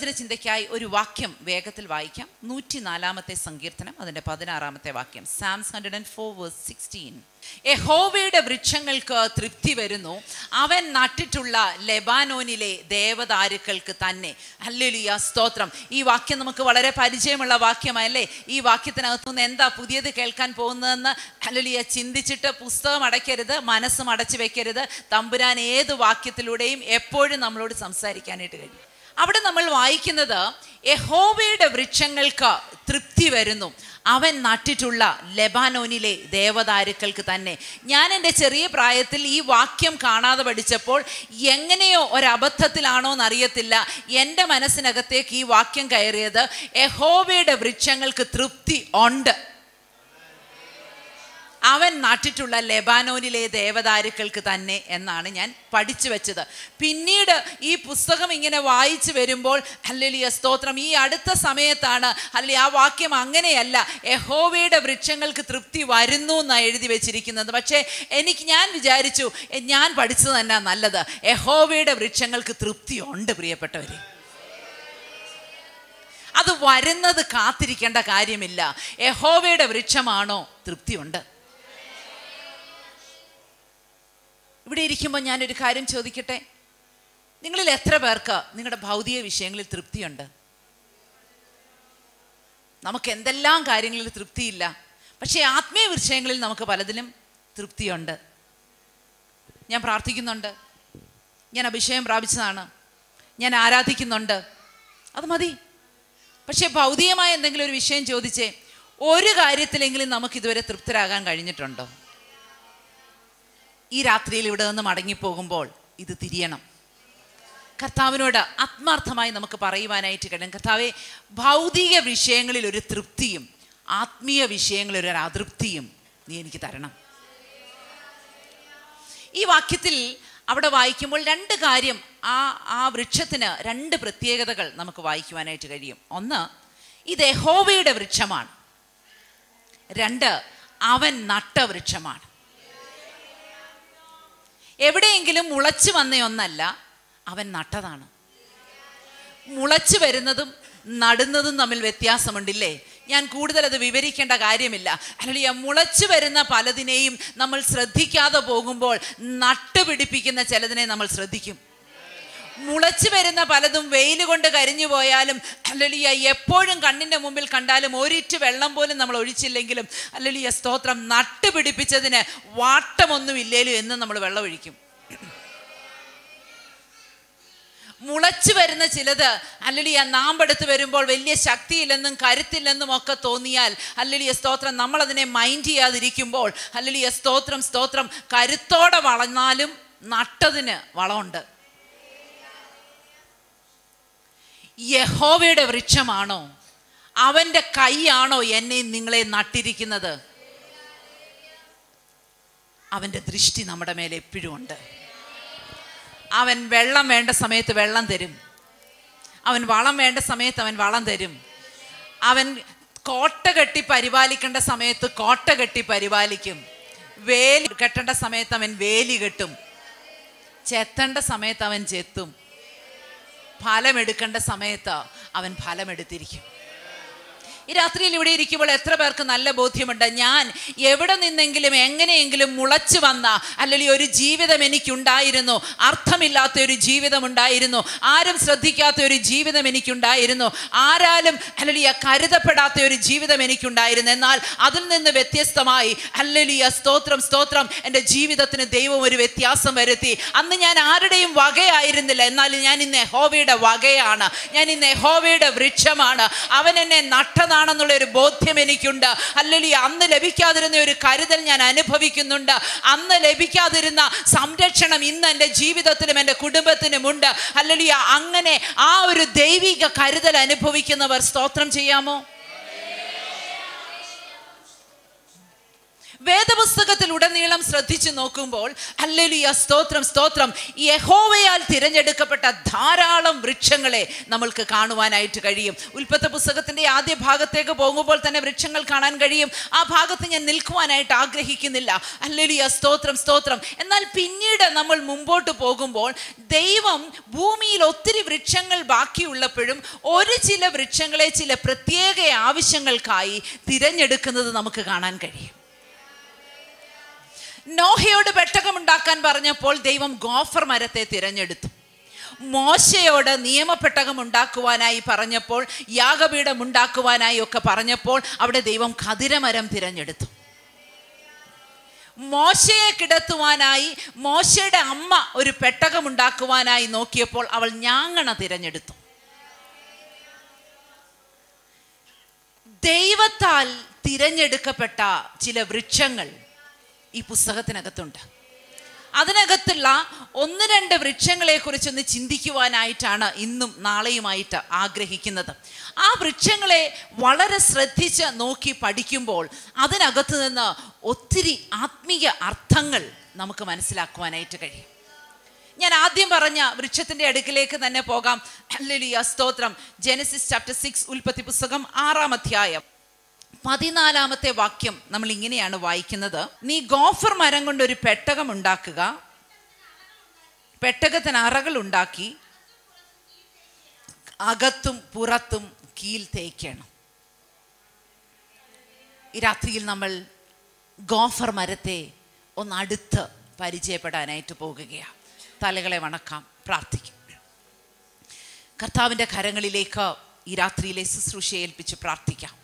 ദൈവവചന ചിന്തയ്ക്കായി ഒരു വാക്യം വേഗത്തിൽ വായിക്കാം. നൂറ്റി നാലാമത്തെ സങ്കീർത്തനം അതിന്റെ പതിനാറാമത്തെ വാക്യം. Psalms hundred and four verse sixteen യഹോവയുടെ വൃക്ഷങ്ങൾക്ക് തൃപ്തി വരുന്നു. അവൻ നട്ടിട്ടുള്ള ലെബാനോനിലെ ദേവദാരുക്കൾക്ക് തന്നെ. അല്ലെലിയ സ്തോത്രം. ഈ വാക്യം നമുക്ക് വളരെ പരിചയമുള്ള വാക്യമല്ലേ? ഈ വാക്യത്തിനകത്തുനിന്ന് എന്താ പുതിയത് കേൾക്കാൻ പോകുന്നതെന്ന് അല്ലെലിയ ചിന്തിച്ചിട്ട് പുസ്തകം അടയ്ക്കരുത് മനസ്സും അടച്ചു വെക്കരുത്. തമ്പുരാൻ ഏത് വാക്യത്തിലൂടെയും എപ്പോഴും നമ്മളോട് സംസാരിക്കാനായിട്ട് കഴിയും. അവിടെ നമ്മൾ വായിക്കുന്നത് യഹോവയുടെ വൃക്ഷങ്ങൾക്ക് തൃപ്തി വരുന്നു. അവൻ നട്ടിട്ടുള്ള ലെബാനോനിലെ ദേവദാരുക്കൾക്ക് തന്നെ. ഞാൻ എന്റെ ചെറിയ പ്രായത്തിൽ ഈ വാക്യം കാണാതെ പഠിച്ചപ്പോൾ എങ്ങനെയോ ഒരബദ്ധത്തിലാണോ എന്നറിയത്തില്ല. എന്റെ മനസ്സിനകത്തേക്ക് ഈ വാക്യം കയറിയത് യഹോവയുടെ വൃക്ഷങ്ങൾക്ക് തൃപ്തി ഉണ്ട്. അവൻ നട്ടിട്ടുള്ള ലെബാനോനിലെ ദേവദാരുക്കൾക്ക് തന്നെ എന്നാണ് ഞാൻ പഠിച്ചു വെച്ചത്. പിന്നീട് ഈ പുസ്തകം ഇങ്ങനെ വായിച്ചു വരുമ്പോൾ അല്ലലിയ സ്തോത്രം ഈ അടുത്ത സമയത്താണ് അല്ലെ ആ വാക്യം അങ്ങനെയല്ല യഹോവയുടെ വൃക്ഷങ്ങൾക്ക് തൃപ്തി വരുന്നു എന്നാണ് എഴുതി വെച്ചിരിക്കുന്നത്. പക്ഷേ എനിക്ക് ഞാൻ വിചാരിച്ചു ഞാൻ പഠിച്ചത് തന്നെ നല്ലത്. യഹോവയുടെ വൃക്ഷങ്ങൾക്ക് തൃപ്തി ഉണ്ട് പ്രിയപ്പെട്ടവരെ. അത് വരുന്നത് കാത്തിരിക്കേണ്ട കാര്യമില്ല. യഹോവയുടെ വൃക്ഷമാണോ? തൃപ്തിയുണ്ട്. ഇവിടെ ഇരിക്കുമ്പോൾ ഞാനൊരു കാര്യം ചോദിക്കട്ടെ? നിങ്ങളിൽ എത്ര പേർക്ക് നിങ്ങളുടെ ഭൗതിക വിഷയങ്ങളിൽ തൃപ്തിയുണ്ട്? നമുക്ക് എന്തെല്ലാം കാര്യങ്ങളിൽ തൃപ്തിയില്ല? പക്ഷേ ആത്മീയ വിഷയങ്ങളിൽ നമുക്ക് പലതിലും തൃപ്തിയുണ്ട്. ഞാൻ പ്രാർത്ഥിക്കുന്നുണ്ട്. ഞാൻ അഭിഷേകം പ്രാപിച്ചതാണ്. ഞാൻ ആരാധിക്കുന്നുണ്ട്. അത് മതി. പക്ഷേ ഭൗതികമായ എന്തെങ്കിലും ഒരു വിഷയം ചോദിച്ചേ ഒരു കാര്യത്തിലെങ്കിലും നമുക്ക് ഇതുവരെ തൃപ്തരാകാൻ കഴിഞ്ഞിട്ടുണ്ടോ? ഈ രാത്രിയിൽ ഇവിടെ നിന്ന് മടങ്ങിപ്പോകുമ്പോൾ ഇത് തിരിയണം. കർത്താവിനോട് ആത്മാർത്ഥമായി നമുക്ക് പറയുവാനായിട്ട് കഴിയും. കർത്താവെ ഭൗതിക വിഷയങ്ങളിൽ ഒരു തൃപ്തിയും ആത്മീയ വിഷയങ്ങളിൽ ഒരു അതൃപ്തിയും നീ എനിക്ക് തരണം. ഈ വാക്യത്തിൽ അവിടെ വായിക്കുമ്പോൾ രണ്ട് കാര്യം ആ ആ വൃക്ഷത്തിന് രണ്ട് പ്രത്യേകതകൾ നമുക്ക് വായിക്കുവാനായിട്ട് കഴിയും. ഒന്ന് ഇത് യഹോവയുടെ വൃക്ഷമാണ്. രണ്ട് അവൻ നട്ട വൃക്ഷമാണ്. എവിടെയെങ്കിലും മുളച്ചു വന്നയൊന്നല്ല അവൻ നട്ടതാണ്. മുളച്ചു വരുന്നതും നടുന്നതും തമ്മിൽ വ്യത്യാസമുണ്ടില്ലേ? ഞാൻ കൂടുതൽ അത് വിവരിക്കേണ്ട കാര്യമില്ല. അല്ലെങ്കിൽ മുളച്ചു വരുന്ന പലതിനെയും നമ്മൾ ശ്രദ്ധിക്കാതെ പോകുമ്പോൾ നട്ടുപിടിപ്പിക്കുന്ന ചിലതിനെ നമ്മൾ ശ്രദ്ധിക്കും. മുളച്ചു വരുന്ന പലതും വെയിൽ കൊണ്ട് കരിഞ്ഞു പോയാലും അല്ലലിയ എപ്പോഴും കണ്ണിന്റെ മുമ്പിൽ കണ്ടാലും ഒരിറ്റ് വെള്ളം പോലും നമ്മൾ ഒഴിച്ചില്ലെങ്കിലും അല്ലലിയ സ്തോത്രം നട്ടുപിടിപ്പിച്ചതിന് വാട്ടമൊന്നും ഇല്ലേലും എന്ന് നമ്മൾ വെള്ളം ഒഴിക്കും. മുളച്ചു വരുന്ന ചിലത് അല്ലലിയ നാമ്പെടുത്ത് വരുമ്പോൾ വലിയ ശക്തിയില്ലെന്നും കരുത്തില്ലെന്നും ഒക്കെ തോന്നിയാൽ അല്ലലിയ സ്തോത്രം നമ്മളതിനെ മൈൻഡ് ചെയ്യാതിരിക്കുമ്പോൾ അല്ലലിയ സ്തോത്രം സ്തോത്രം കരുത്തോടെ വളർന്നാലും നട്ടതിന് വളമുണ്ട്. യഹോവയുടെ വൃക്ഷമാണോ? അവന്റെ കൈയാണോ എന്നെ നിങ്ങളെ നട്ടിരിക്കുന്നത്? അവന്റെ ദൃഷ്ടി നമ്മുടെ മേലെ എപ്പോഴും ഉണ്ട്. അവൻ വെള്ളം വേണ്ട സമയത്ത് വെള്ളം തരും. അവൻ വളം വേണ്ട സമയത്ത് അവൻ വളം തരും. അവൻ കോട്ട കെട്ടി പരിപാലിക്കേണ്ട സമയത്ത് കോട്ട കെട്ടി പരിപാലിക്കും. വേലി കെട്ടേണ്ട സമയത്ത് അവൻ വേലി കെട്ടും. ചെത്തേണ്ട സമയത്ത് അവൻ ചെത്തും. ഫലമെടുക്കേണ്ട സമയത്ത് അവൻ ഫലമെടുത്തിരിക്കും. ഈ രാത്രിയിൽ ഇവിടെ ഇരിക്കുമ്പോൾ എത്ര പേർക്ക് നല്ല ബോധ്യമുണ്ട്? ഞാൻ എവിടെ നിന്നെങ്കിലും എങ്ങനെയെങ്കിലും മുളച്ചു വന്ന അല്ലെങ്കിൽ ഒരു ജീവിതം എനിക്കുണ്ടായിരുന്നു. അർത്ഥമില്ലാത്ത ഒരു ജീവിതം ഉണ്ടായിരുന്നു. ആരും ശ്രദ്ധിക്കാത്ത ഒരു ജീവിതം എനിക്കുണ്ടായിരുന്നു. ആരാലും അല്ലലിയ കരുതപ്പെടാത്ത ഒരു ജീവിതം എനിക്കുണ്ടായിരുന്നു. എന്നാൽ അതിൽ നിന്ന് വ്യത്യസ്തമായി അല്ലലിയ സ്തോത്രം സ്തോത്രം എന്റെ ജീവിതത്തിന് ദൈവം ഒരു വ്യത്യാസം വരുത്തി. അന്ന് ഞാൻ ആരുടെയും വകയായിരുന്നില്ല. എന്നാൽ ഞാൻ ഇന്ന് ഹോവയുടെ വകയാണ്. ഞാൻ ഇന്ന് ഹോവയുടെ വൃക്ഷമാണ്. അവൻ എന്നെ നട്ടതാണെന്നുള്ള ഒരു ബോധ്യം എനിക്കുണ്ട്. അല്ലെങ്കിൽ അന്ന് ലഭിക്കാതിരുന്ന ഒരു കരുതൽ ഞാൻ അനുഭവിക്കുന്നുണ്ട്. അന്ന് ലഭിക്കാതിരുന്ന സംരക്ഷണം ഇന്ന് എന്റെ ജീവിതത്തിലും എന്റെ കുടുംബത്തിനുമുണ്ട് അല്ലെങ്കിൽ അങ്ങനെ ആ ഒരു ദൈവിക കരുതൽ അനുഭവിക്കുന്നവർ സ്തോത്രം ചെയ്യാമോ? വേദപുസ്തകത്തിൽ ഉടനീളം ശ്രദ്ധിച്ചു നോക്കുമ്പോൾ അല്ലെലിയ സ്തോത്രം സ്തോത്രം. യഹോവയാൽ തിരഞ്ഞെടുക്കപ്പെട്ട ധാരാളം വൃക്ഷങ്ങളെ നമ്മൾക്ക് കാണുവാനായിട്ട് കഴിയും. ഉൽപ്പത്ത പുസ്തകത്തിന്റെ ആദ്യ ഭാഗത്തേക്ക് പോകുമ്പോൾ തന്നെ വൃക്ഷങ്ങൾ കാണാൻ കഴിയും. ആ ഭാഗത്ത് ഞാൻ നിൽക്കുവാനായിട്ട് ആഗ്രഹിക്കുന്നില്ല. അല്ലെലിയ സ്തോത്രം സ്തോത്രം. എന്നാൽ പിന്നീട് നമ്മൾ മുമ്പോട്ട് പോകുമ്പോൾ ദൈവം ഭൂമിയിൽ ഒത്തിരി വൃക്ഷങ്ങൾ ബാക്കിയുള്ളപ്പോഴും ഒരു ചില വൃക്ഷങ്ങളെ ചില പ്രത്യേക ആവശ്യങ്ങൾക്കായി തിരഞ്ഞെടുക്കുന്നത് നമുക്ക് കാണാൻ കഴിയും. നോഹയോട് പെട്ടകം ഉണ്ടാക്കാൻ പറഞ്ഞപ്പോൾ ദൈവം ഗോഫർ മരത്തെ തിരഞ്ഞെടുത്തു. മോശയോട് നിയമപ്പെട്ടകം ഉണ്ടാക്കുവാനായി പറഞ്ഞപ്പോൾ യാഗപീഠം ഉണ്ടാക്കുവാനായി ഒക്കെ പറഞ്ഞപ്പോൾ അവിടെ ദൈവം ഖതിരമരം തിരഞ്ഞെടുത്തു. മോശയെ കിടത്തുവാനായി മോശയുടെ അമ്മ ഒരു പെട്ടകം ഉണ്ടാക്കുവാനായി നോക്കിയപ്പോൾ അവൾ ഞാങ്ങണ തിരഞ്ഞെടുത്തു. ദൈവത്താൽ തിരഞ്ഞെടുക്കപ്പെട്ട ചില വൃക്ഷങ്ങൾ ഈ പുസ്തകത്തിനകത്തുണ്ട്. അതിനകത്തുള്ള ഒന്ന് രണ്ട് വൃക്ഷങ്ങളെ കുറിച്ചൊന്ന് ചിന്തിക്കുവാനായിട്ടാണ് ഇന്നും നാളെയുമായിട്ട് ആഗ്രഹിക്കുന്നത്. ആ വൃക്ഷങ്ങളെ വളരെ ശ്രദ്ധിച്ച് നോക്കി പഠിക്കുമ്പോൾ അതിനകത്ത് നിന്ന് ഒത്തിരി ആത്മീയ അർത്ഥങ്ങൾ നമുക്ക് മനസ്സിലാക്കുവാനായിട്ട് കഴിയും. ഞാൻ ആദ്യം പറഞ്ഞ വൃക്ഷത്തിന്റെ അടുക്കിലേക്ക് തന്നെ പോകാം. ഹല്ലേലൂയ സ്തോത്രം. ജെനസിസ് ചാപ്റ്റർ സിക്സ് ഉൽപ്പത്തി പുസ്തകം ആറാം അധ്യായം. പതിനാലാമത്തെ വാക്യം നമ്മൾ ഇങ്ങനെയാണ് വായിക്കുന്നത്. നീ ഗോഫർ മരം കൊണ്ട് ഒരു പെട്ടകം ഉണ്ടാക്കുക. പെട്ടകത്തിന് അറകൾ ഉണ്ടാക്കി. അകത്തും പുറത്തും കീൽ തേക്കണം. ഈ രാത്രിയിൽ നമ്മൾ ഗോഫർ മരത്തെ ഒന്ന് അടുത്ത് പരിചയപ്പെടാനായിട്ട് പോകുകയാണ്. തലകളെ വണക്കാം പ്രാർത്ഥിക്കും. കർത്താവിന്റെ കരങ്ങളിലേക്ക് ഈ രാത്രിയിലെ ശുശ്രൂഷ ഏൽപ്പിച്ച് പ്രാർത്ഥിക്കാം.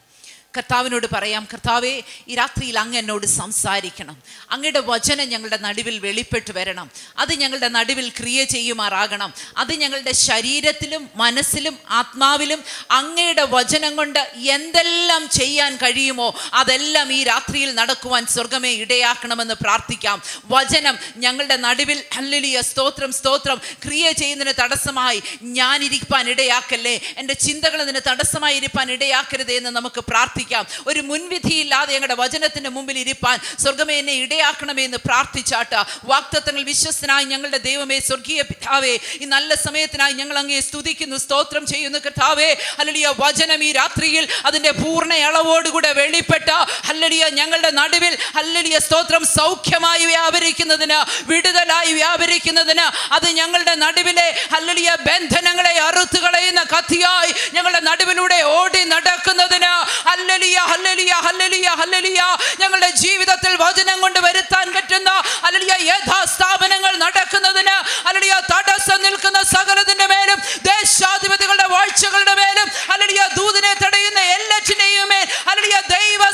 കർത്താവിനോട് പറയാം കർത്താവെ ഈ രാത്രിയിൽ അങ്ങ് എന്നോട് സംസാരിക്കണം. അങ്ങയുടെ വചനം ഞങ്ങളുടെ നടുവിൽ വെളിപ്പെട്ട് വരണം. അത് ഞങ്ങളുടെ നടുവിൽ ക്രിയ ചെയ്യുമാറാകണം. അത് ഞങ്ങളുടെ ശരീരത്തിലും മനസ്സിലും ആത്മാവിലും അങ്ങയുടെ വചനം കൊണ്ട് എന്തെല്ലാം ചെയ്യാൻ കഴിയുമോ അതെല്ലാം ഈ രാത്രിയിൽ നടക്കുവാൻ സ്വർഗമേ ഇടയാക്കണമെന്ന് പ്രാർത്ഥിക്കാം. വചനം ഞങ്ങളുടെ നടുവിൽ ഹല്ലേലൂയ സ്തോത്രം സ്തോത്രം ക്രിയ ചെയ്യുന്നതിന് തടസ്സമായി ഞാനിരിക്കാൻ ഇടയാക്കല്ലേ? എന്റെ ചിന്തകൾ അതിന് തടസ്സമായി ഇരിക്കാൻ ഇടയാക്കരുതേ എന്ന് നമുക്ക് പ്രാർത്ഥിക്കാം. ഒരു മുൻവിധിയില്ലാതെ ഞങ്ങളുടെ വചനത്തിന്റെ മുമ്പിൽ ഇരിപ്പാൻ സ്വർഗമേ എന്നെ ഇടയാക്കണമേ എന്ന് പ്രാർത്ഥിച്ചാട്ട. വാക്തത്വങ്ങൾ വിശ്വസ്തനായി ഞങ്ങളുടെ ദൈവമേ സ്വർഗീയ പിതാവേ ഈ നല്ല സമയത്തിനായി ഞങ്ങൾ അങ്ങേ സ്തുതിക്കുന്നു സ്തോത്രം ചെയ്യുന്നു. കർത്താവേ അല്ലടിയ വചനം ഈ രാത്രിയിൽ അതിന്റെ പൂർണ അളവോടുകൂടെ വെളിപ്പെട്ട അല്ലടിയ ഞങ്ങളുടെ നടുവിൽ അല്ലടിയ സ്തോത്രം സൗഖ്യമായി വ്യാപരിക്കുന്നതിന് വിടുതലായി വ്യാപരിക്കുന്നതിന് അത് ഞങ്ങളുടെ നടുവിലെ അല്ലടിയ ബന്ധനങ്ങളെ അറുത്തുകളയുന്ന കത്തിയായി ഞങ്ങളുടെ നടുവിലൂടെ ഓടി നടക്കുന്നതിന് ഹല്ലേലൂയ ഹല്ലേലൂയ ഹല്ലേലൂയ ഹല്ലലിയ. ഞങ്ങളുടെ ജീവിതത്തിൽ വചനം കൊണ്ട് വരുത്താൻ പറ്റുന്ന ഹല്ലേലൂയ യഥാസ്ഥാപനങ്ങൾ നടക്കുന്നതിന് ഹല്ലേലൂയ തടസ്സം നിൽക്കുന്ന സകലത്തിന്റെ മേലും ദേശാധിപതികളുടെ വാഴ്ചകളുടെ മേലും ഹല്ലേലൂയ ദൂതിനെ തടയുന്ന എല്ലാറ്റിന്റെയും മേൽ ഹല്ലേലൂയ ദൈവസഭ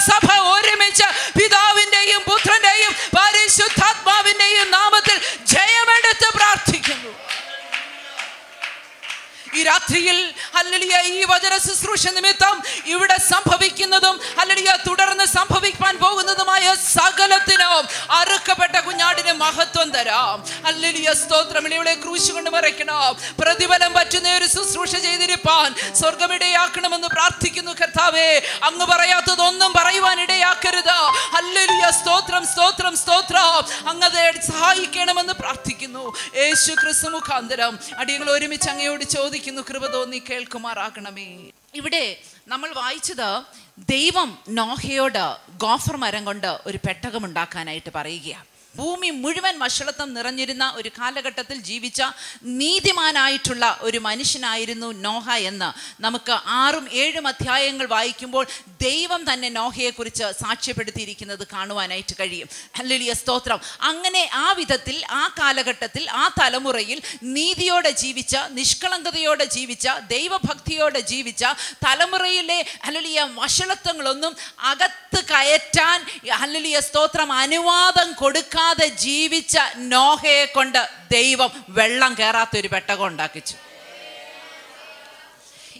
വചന ശുശ്രൂഷ നിമിത്തം ഇവിടെ സംഭവിക്കുന്നതും അല്ലെങ്കിൽ തുടർന്ന് സംഭവിക്കാൻ പോകുന്നതുമായ സകലത്തിനും അറുക്കപ്പെട്ട കുഞ്ഞാടിന് മഹത്വം തരാം. അല്ലെങ്കിൽ സ്തോത്രം. ഇവിടെ ക്രൂശ് കൊണ്ട് മറയ്ക്കണം. പ്രതിഫലം പറ്റുന്ന ഒരു ശുശ്രൂഷ ചെയ്തിരിപ്പാൻ സ്വർഗമിടയാക്കണമെന്ന് പ്രാർത്ഥിക്കുന്നു കർത്താവേ. അങ്ങ് പറയാത്തതൊന്നും പറയുവാൻ ഇടയാക്കരുത്. ഹല്ലേലൂയ. സ്തോത്രം സ്തോത്രം സ്തോത്രം. അങ്ങതെ സഹായിക്കണമെന്ന് പ്രാർത്ഥിക്കുന്നു. യേശു ക്രിസ്തു മുഖാന്തരം അടിയങ്ങൾ ഒരുമിച്ച് അങ്ങയോട് ചോദിക്കുന്നു കൃപ തോന്നി കേൾക്കുമാറാകണമേ. ഇവിടെ നമ്മൾ വായിച്ചത് ദൈവം നോഹയോട് ഗോഫർ മരം കൊണ്ട് ഒരു പെട്ടകം ഉണ്ടാക്കാനായിട്ട് പറയുകയാണ്. ഭൂമി മുഴുവൻ വഷളത്വം നിറഞ്ഞിരുന്ന ഒരു കാലഘട്ടത്തിൽ ജീവിച്ച നീതിമാനായിട്ടുള്ള ഒരു മനുഷ്യനായിരുന്നു നോഹ എന്ന് നമുക്ക് ആറും ഏഴും അധ്യായങ്ങൾ വായിക്കുമ്പോൾ ദൈവം തന്നെ നോഹയെക്കുറിച്ച് സാക്ഷ്യപ്പെടുത്തിയിരിക്കുന്നത് കാണുവാനായിട്ട് കഴിയും. ഹല്ലേലൂയ സ്തോത്രം. അങ്ങനെ ആ വിധത്തിൽ ആ കാലഘട്ടത്തിൽ ആ തലമുറയിൽ നീതിയോടെ ജീവിച്ച നിഷ്കളങ്കതയോടെ ജീവിച്ച ദൈവഭക്തിയോടെ ജീവിച്ച തലമുറയിലെ ഹല്ലേലൂയ വഷളത്വങ്ങളൊന്നും അകത്ത് കയറ്റാൻ ഹല്ലേലൂയ സ്തോത്രം അനുവാദം കൊടുക്കാതെ ജീവിച്ച നോഹയെ കൊണ്ട് ദൈവം വെള്ളം കയറാത്തൊരു പെട്ടകം ഉണ്ടാക്കിച്ചു.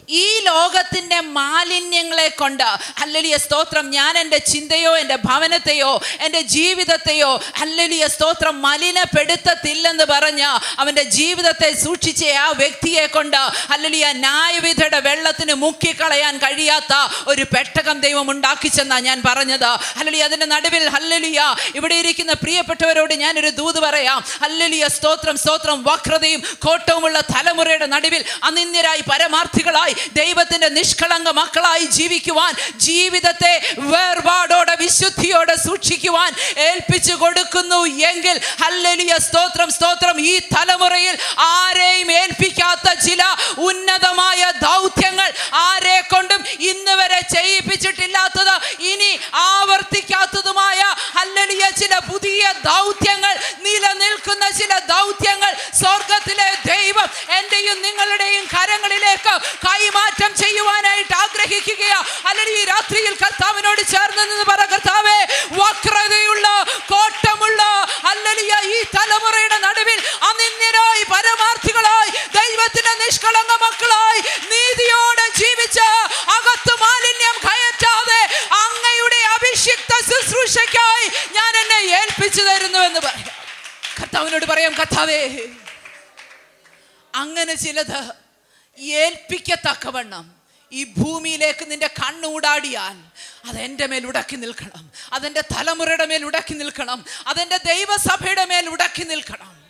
ഈ ലോകത്തിന്റെ മാലിന്യങ്ങളെ കൊണ്ട് അല്ലലിയ സ്തോത്രം ഞാൻ എന്റെ ചിന്തയോ എന്റെ ഭവനത്തെയോ എന്റെ ജീവിതത്തെയോ അല്ലലിയ സ്തോത്രം മലിനപ്പെടുത്തത്തില്ലെന്ന് പറഞ്ഞ് അവന്റെ ജീവിതത്തെ സൂക്ഷിച്ച ആ വ്യക്തിയെ കൊണ്ട് അല്ലലിയ ന്യായവിധയുടെ വെള്ളത്തിന് മുക്കിക്കളയാൻ കഴിയാത്ത ഒരു പെട്ടകം ദൈവം ഉണ്ടാക്കിച്ചെന്നാണ് ഞാൻ പറഞ്ഞത്. അല്ലലിയ അതിന്റെ നടുവിൽ ഹല്ലലിയ ഇവിടെ ഇരിക്കുന്ന പ്രിയപ്പെട്ടവരോട് ഞാനൊരു ദൂത് പറയാം. അല്ലലിയ സ്തോത്രം സ്തോത്രം വക്രതയും കോട്ടവുമുള്ള തലമുറയുടെ നടുവിൽ അനിന്യരായി പരമാർത്ഥികളായി ദൈവത്തിന്റെ നിഷ്കളങ്ക മക്കളായി ജീവിക്കുവാൻ ജീവിതത്തെ വേർപാടോടെ വിശുദ്ധിയോടെ സൂക്ഷിക്കുവാൻ ഏൽപ്പിച്ചു കൊടുക്കുന്നു എങ്കിൽ ഹല്ലലിയ സ്തോത്രം സ്തോത്രം ഈ തലമുറയിൽ ആരെയും ഏൽപ്പിക്കാത്ത ചില ഉന്നതമായ ദൗത്യങ്ങൾ ആരെ കൊണ്ടും ഇന്ന് വരെ ചെയ്യിപ്പിച്ചിട്ടില്ലാത്തത് ഇനി ആവർത്തിക്കാത്തതുമായ ഹല്ലലിയ ചില പുതിയ ദൗത്യങ്ങൾ നിലനിൽക്കുന്ന ചില ദൗത്യങ്ങൾ സ്വർഗത്തിലെ ദൈവം എന്റെയും നിങ്ങളുടെയും കരങ്ങളിലേക്ക് കൈമാറ്റം ചെയ്യുവാനായിട്ട് ആഗ്രഹിക്കുകയാ. അല്ലെങ്കിൽ ഈ രാത്രിയിൽ കർത്താവിനോട് ചേർന്ന് നിന്ന് പറ കർത്താവേ വക്രതയുള്ള കോട്ടമുള്ള അല്ലെങ്കിൽ ഈ തലമുറയുടെ നടുവിൽ അനിന്യരായി പരമാർത്ഥികളായി ദൈവത്തിന്റെ നിഷ്കളങ്ക മക്കളായി നീതിയോടെ ജീവിച്ച് അകത്ത് മാലിന്യം കയറ്റാതെ അങ്ങയുടെ അഭിഷിക്ത ശുശ്രൂഷയ്ക്കായി ഞാൻ എന്നെ ഏൽപ്പിച്ചു തരുന്നു എന്ന് പറയാം. കർത്താവിനോട് പറയാം കർത്താവേ അങ്ങനെ ചിലത് ഏൽപ്പിക്കത്തക്കവണ്ണം ഈ ഭൂമിയിലേക്ക് നിന്റെ കണ്ണൂടാടിയാൽ അത് എന്റെ മേൽ ഉടക്കി നിൽക്കണം. അതെന്റെ തലമുറയുടെ മേൽ ഉടക്കി നിൽക്കണം. അതെന്റെ ദൈവസഭയുടെ മേൽ ഉടക്കി നിൽക്കണം.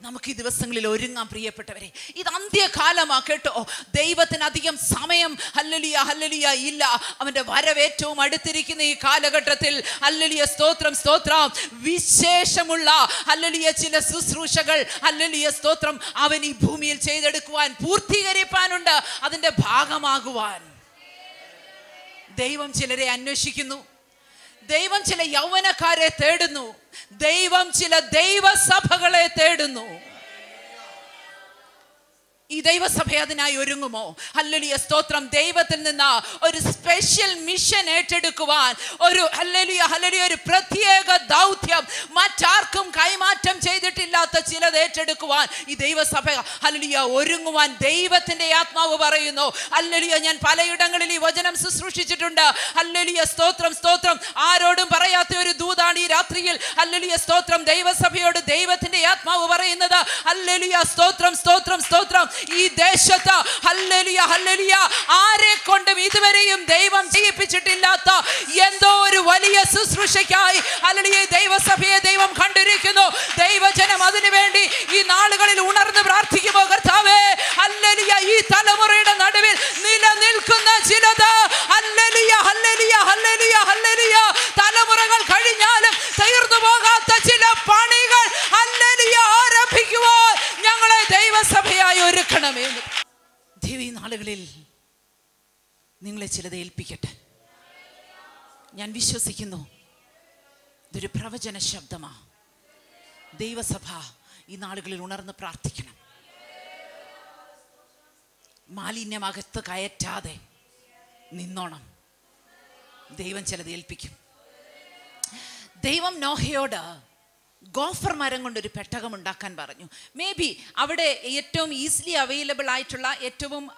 നമുക്ക് ഈ ദിവസങ്ങളിൽ ഒരുങ്ങാം പ്രിയപ്പെട്ടവരെ. ഇത് അന്ത്യകാലമാ കേട്ടോ ദൈവത്തിന് അധികം സമയം ഹല്ലലിയ ഹല്ലലിയ ഇല്ല. അവന്റെ വരവേറ്റവും അടുത്തിരിക്കുന്ന ഈ കാലഘട്ടത്തിൽ ഹല്ലലിയ സ്തോത്രം സ്തോത്രം. വിശേഷമുള്ള ഹല്ലലിയ ചില ശുശ്രൂഷകൾ ഹല്ലലിയ സ്തോത്രം അവൻ ഈ ഭൂമിയിൽ ചെയ്തെടുക്കുവാൻ പൂർത്തീകരിപ്പാനുണ്ട്. അതിന്റെ ഭാഗമാകുവാൻ ദൈവം ചിലരെ അന്വേഷിക്കുന്നു. ദൈവം ചില യൗവനക്കാരെ തേടുന്നു. ദൈവം ചില ദൈവസഭകളെ തേടുന്നു. ഈ ദൈവസഭ അതിനായി ഒരുങ്ങുമോ? ഹല്ലലിയ സ്തോത്രം. ദൈവത്തിൽ നിന്ന് ഒരു സ്പെഷ്യൽ മിഷൻ ഏറ്റെടുക്കുവാൻ ഒരു ഹല്ലലിയ ഹല്ലലിയ ഒരു പ്രത്യേക ദൗത്യം മറ്റാർക്കും കൈമാറ്റം ചെയ്തിട്ടില്ലാത്ത ചിലത് ഏറ്റെടുക്കുവാൻ ഈ ദൈവസഭ ഹല്ലലിയ ഒരുങ്ങുവാൻ ദൈവത്തിന്റെ ആത്മാവ് പറയുന്നു. ഹല്ലലിയ ഞാൻ പലയിടങ്ങളിൽ ഈ വചനം ശുശ്രൂഷിച്ചിട്ടുണ്ട്. ഹല്ലലിയ സ്തോത്രം സ്തോത്രം. ആരോടും പറയാത്ത ഒരു ദൂതാണ് ഈ രാത്രിയിൽ. ഹല്ലലിയ സ്തോത്രം. ദൈവസഭയോട് ദൈവത്തിന്റെ ആത്മാവ് പറയുന്നത് ഹല്ലലിയ സ്തോത്രം സ്തോത്രം സ്തോത്രം. ഈ ദേശത്ത് ഹല്ലലിയ ഹല്ലലിയ ആരെ കൊണ്ടും ഇതുവരെയും ദൈവം ചെയ്യിപ്പിച്ചിട്ടില്ലാത്ത എന്തോ ഒരു വലിയ ശുശ്രൂഷയ്ക്കായി ഹല്ലലിയ ദൈവസഭയെ ദൈവം കണ്ടിരിക്കുന്നു. ദൈവജനം അതിനു വേണ്ടി ഈ നാളുകളിൽ ഉണർന്ന് പ്രാർത്ഥിക്കുമോ കർത്താവേ? ഹല്ലലിയ ഈ തലമുറയുടെ നടുവിൽ നിലനിൽക്കുന്ന ചിലത് ഹല്ലലിയ ഹല്ലലിയ ഹല്ലലിയ ഹല്ലലിയ. തലമുറകൾ കഴിഞ്ഞാലും തീർന്നു പോകാത്ത ചില പണികൾ ഹല്ലലിയ ആരംഭിക്കുവാൻ ഞങ്ങളെ ദൈവസഭയായി ഒരുക്കണമേ എന്ന്. ദൈവം നാളുകളിൽ നിങ്ങളെ ചിലത് ഏൽപ്പിക്കട്ടെ. ഞാൻ വിശ്വസിക്കുന്നു ഇതൊരു പ്രവചന ശബ്ദമാ. ദൈവസഭ ഈ നാളുകളിൽ ഉണർന്ന് പ്രാർത്ഥിക്കണം. മാലിന്യമകത്ത് കയറ്റാതെ നിന്നോണം. ദൈവം ചിലത് ഏൽപ്പിക്കും. ദൈവം നോഹയോട് ഗോഫർ മരം കൊണ്ടൊരു പെട്ടകം ഉണ്ടാക്കാൻ പറഞ്ഞു. മേ ബി അവിടെ ഏറ്റവും ഈസിലി അവൈലബിൾ ആയിട്ടുള്ള ഏറ്റവും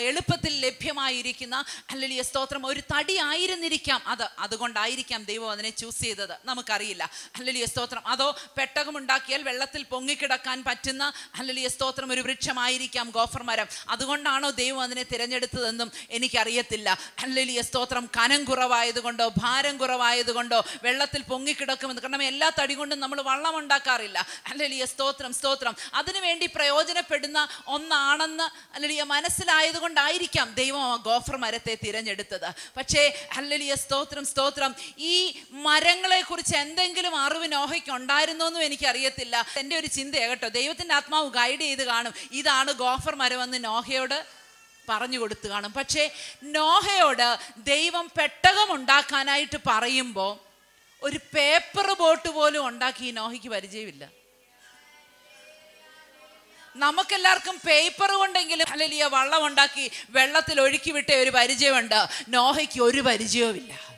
എളുപ്പത്തിൽ ലഭ്യമായിരിക്കുന്ന അല്ലെങ്കിൽ സ്തോത്രം ഒരു തടി ആയിരുന്നിരിക്കാം അത്. അതുകൊണ്ടായിരിക്കാം ദൈവം അതിനെ ചൂസ് ചെയ്തത്. നമുക്കറിയില്ല. അല്ലെങ്കിൽ സ്തോത്രം. അതോ പെട്ടകം ഉണ്ടാക്കിയാൽ വെള്ളത്തിൽ പൊങ്ങിക്കിടക്കാൻ പറ്റുന്ന അല്ലെങ്കിൽ സ്തോത്രം ഒരു വൃക്ഷമായിരിക്കാം ഗോഫർ മരം. അതുകൊണ്ടാണോ ദൈവം അതിനെ തിരഞ്ഞെടുത്തതെന്നും എനിക്കറിയത്തില്ല. അല്ലെങ്കിൽ സ്തോത്രം. കനം കുറവായതുകൊണ്ടോ ഭാരം കുറവായതുകൊണ്ടോ വെള്ളത്തിൽ പൊങ്ങിക്കിടക്കുമെന്ന്. കാരണം എല്ലാ തടി കൊണ്ടും നമ്മൾ വള്ളം ഉണ്ടാക്കാറില്ല അല്ലെങ്കിൽ സ്തോത്രം സ്തോത്രം. അതിനു വേണ്ടി പ്രയോജനപ്പെടുന്ന ഒന്നാണെന്ന് അല്ലെങ്കിൽ മനസ്സിലായത് കൊണ്ടായിരിക്കാം ദൈവം ആ ഗോഫർ മരത്തെ തിരഞ്ഞെടുത്തത്. പക്ഷേ ഹല്ലലിയ സ്തോത്രം സ്തോത്രം. ഈ മരങ്ങളെ കുറിച്ച് എന്തെങ്കിലും അറിവ് നോഹയ്ക്ക് ഉണ്ടായിരുന്നോ എന്നും എനിക്കറിയത്തില്ല. എന്റെ ഒരു ചിന്തയാണ് കേട്ടോ. ആത്മാവ് ഗൈഡ് ചെയ്ത് കാണും. ഇതാണ് ഗോഫർ മരമെന്ന് നോഹയോട് പറഞ്ഞു കൊടുത്തു കാണും. പക്ഷേ നോഹയോട് ദൈവം പെട്ടകം ഉണ്ടാക്കാനായിട്ട് പറയുമ്പോൾ ഒരു പേപ്പർ ബോട്ട് പോലും ഉണ്ടാക്കി ഈ നോഹയ്ക്ക് പരിചയമില്ല. നമുക്കെല്ലാവർക്കും പേപ്പർ കൊണ്ടെങ്കിലും അല്ലെങ്കിൽ വള്ളം ഉണ്ടാക്കി വെള്ളത്തിൽ ഒഴുക്കി വിട്ട ഒരു പരിചയമുണ്ട്. നോഹയ്ക്ക് ഒരു പരിചയവുമില്ല.